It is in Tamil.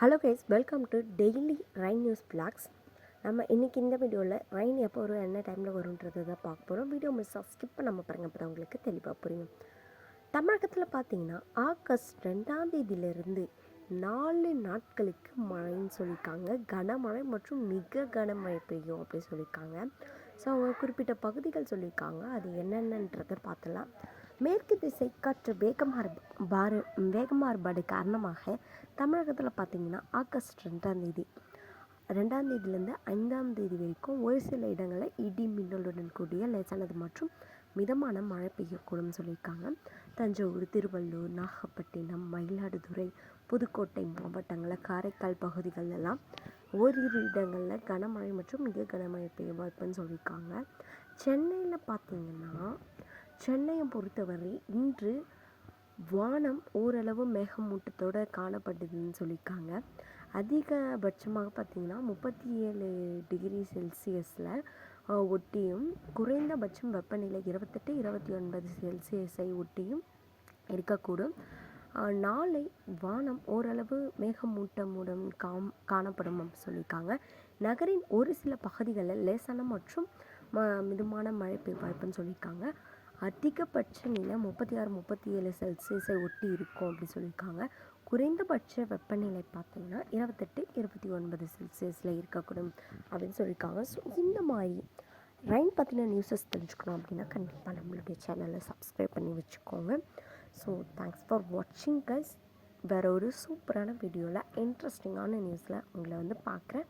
Hello guys welcome to daily rain news blogs நம்ம இன்றைக்கி இந்த வீடியோவில் ரைன் எப்போ வரும் என்ன டைமில் வரும்ன்றது தான் பார்க்க போகிறோம் வீடியோ மிஸ்ஸாக ஸ்கிப் பண்ணாமல் பாருங்க அப்போ தான் உங்களுக்கு தெளிவாக புரியும். தமிழகத்தில் பார்த்தீங்கன்னா ஆகஸ்ட் ரெண்டாம் தேதியிலிருந்து நாலு நாட்களுக்கு மழைன்னு சொல்லியிருக்காங்க. கனமழை மற்றும் மிக கனமழை பெய்யும் அப்படின்னு சொல்லியிருக்காங்க. ஸோ அவங்க குறிப்பிட்ட பகுதிகள் சொல்லியிருக்காங்க. அது என்னென்னன்றதை பார்த்தலாம் மேற்கு திசை காற்று வேகமாறு பாரு வேகமாறுபாடு காரணமாக தமிழகத்தில் பார்த்திங்கன்னா ஆகஸ்ட் ரெண்டாம் தேதி. ரெண்டாம் தேதியிலேருந்து ஐந்தாம் தேதி வரைக்கும் ஒரு சில இடங்களில் இடி மின்னலுடன் கூடிய லேசானது மற்றும் மிதமான மழை பெய்யக்கூடும் சொல்லியிருக்காங்க. தஞ்சாவூர் திருவள்ளூர் நாகப்பட்டினம் மயிலாடுதுறை புதுக்கோட்டை மாவட்டங்களில் காரைக்கால் பகுதிகளெல்லாம் ஓரிரு இடங்களில் கனமழை மற்றும் மிக கனமழை பெய்ய வாய்ப்புன்னு சொல்லியிருக்காங்க. சென்னையில் பார்த்தீங்கன்னா சென்னையை பொறுத்தவரை இன்று வானம் ஓரளவு மேகமூட்டத்தோடு காணப்படுதுன்னு சொல்லியிருக்காங்க. அதிகபட்சமாக பார்த்திங்கன்னா முப்பத்தி ஏழு டிகிரி செல்சியஸில் ஒட்டியும் குறைந்தபட்சம் வெப்பநிலை இருபத்தெட்டு இருபத்தி ஒன்பது செல்சியஸை ஒட்டியும் இருக்கக்கூடும். நாளை வானம் ஓரளவு மேகமூட்டமுடன் காம் காணப்படும் அப்படின்னு சொல்லியிருக்காங்க. நகரின் ஒரு சில பகுதிகளில் லேசான மற்றும் ம மிதமான மழை பெய்ய வாய்ப்புன்னு சொல்லியிருக்காங்க. அதிகபட்ச நிலை முப்பத்தி ஆறு முப்பத்தி ஏழு செல்சியஸை ஒட்டி இருக்கும் அப்படின்னு சொல்லியிருக்காங்க. குறைந்தபட்ச வெப்பநிலை பார்த்தீங்கன்னா இருபத்தெட்டு இருபத்தி ஒன்பது செல்சியஸில் இருக்கக்கூடும் அப்படின்னு சொல்லியிருக்காங்க. ஸோ இந்த மாதிரி ரைன் பற்றின நியூஸஸ் தெரிஞ்சுக்கணும் அப்படின்னா கண்டிப்பாக நம்மளுடைய சேனலை சப்ஸ்கிரைப் பண்ணி வச்சுக்கோங்க. ஸோ தேங்க்ஸ் ஃபார் வாட்சிங் கைஸ் வேற ஒரு சூப்பரான வீடியோவில் இன்ட்ரெஸ்டிங்கான நியூஸில் உங்களை வந்து பார்க்குறேன்.